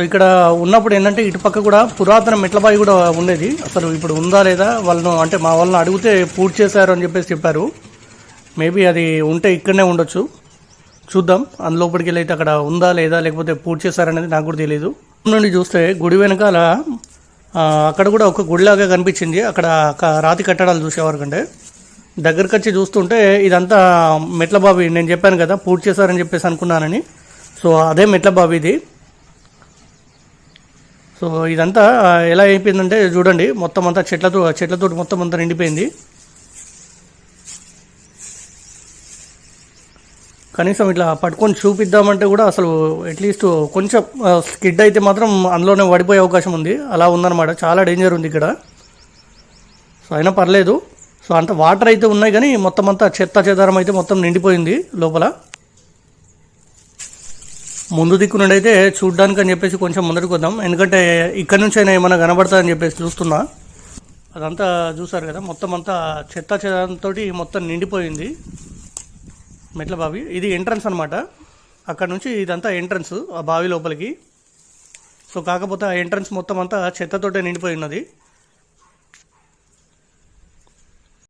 So ఇక్కడ ఉన్నప్పుడు ఏంటంటే ఇటు పక్క కూడా పురాతన మెట్లబాయి కూడా ఉండేది. అసలు ఇప్పుడు ఉందా లేదా వాళ్ళను అంటే మా వాళ్ళని అడిగితే పూర్తి చేశారు అని చెప్పేసి చెప్పారు. మేబీ అది ఉంటే ఇక్కడనే ఉండొచ్చు. చూద్దాం. అందులోపలికి వెళ్ళి అయితే అక్కడ ఉందా లేదా లేకపోతే పూర్తి చేశారనేది నాకు కూడా తెలియదు నుండి చూస్తే గుడి వెనకాల అక్కడ కూడా ఒక గుడిలాగా కనిపించింది. అక్కడ రాతి కట్టడాలు చూసేవారు కంటే. దగ్గరకు వచ్చి చూస్తుంటే ఇదంతా మెట్ల బావి నేను చెప్పాను కదా పూర్తి చేశారని చెప్పేసి అనుకున్నానని. సో అదే మెట్ల బావి ఇది. సో ఇదంతా ఎలా అయిపోయిందంటే చూడండి మొత్తం అంతా చెట్లతో చెట్లతో మొత్తం అంతా నిండిపోయింది. కనీసం ఇట్లా పట్టుకొని చూపిద్దామంటే కూడా అసలు అట్లీస్ట్ కొంచెం స్కిడ్ అయితే మాత్రం అందులోనే పడిపోయే అవకాశం ఉంది. అలా ఉందన్నమాట. చాలా డేంజర్ ఉంది ఇక్కడ. సో అయినా పర్లేదు. సో అంత వాటర్ అయితే ఉన్నాయి కానీ మొత్తం అంతా చెత్త చెదారం అయితే మొత్తం నిండిపోయింది లోపల. ముందు దిక్కు నుండి అయితే చూడ్డానికి అని చెప్పేసి కొంచెం ముందరికి వద్దాం. ఎందుకంటే ఇక్కడ నుంచి అయినా ఏమైనా అని చెప్పేసి చూస్తున్నా. అదంతా చూసారు కదా మొత్తం అంతా చెత్త చెదంతో మొత్తం నిండిపోయింది మెట్ల బావి. ఇది ఎంట్రన్స్ అనమాట అక్కడ నుంచి ఇదంతా ఎంట్రన్స్ ఆ బావి లోపలికి. సో కాకపోతే ఆ ఎంట్రన్స్ మొత్తం అంతా చెత్తతోటే నిండిపోయి ఉన్నది.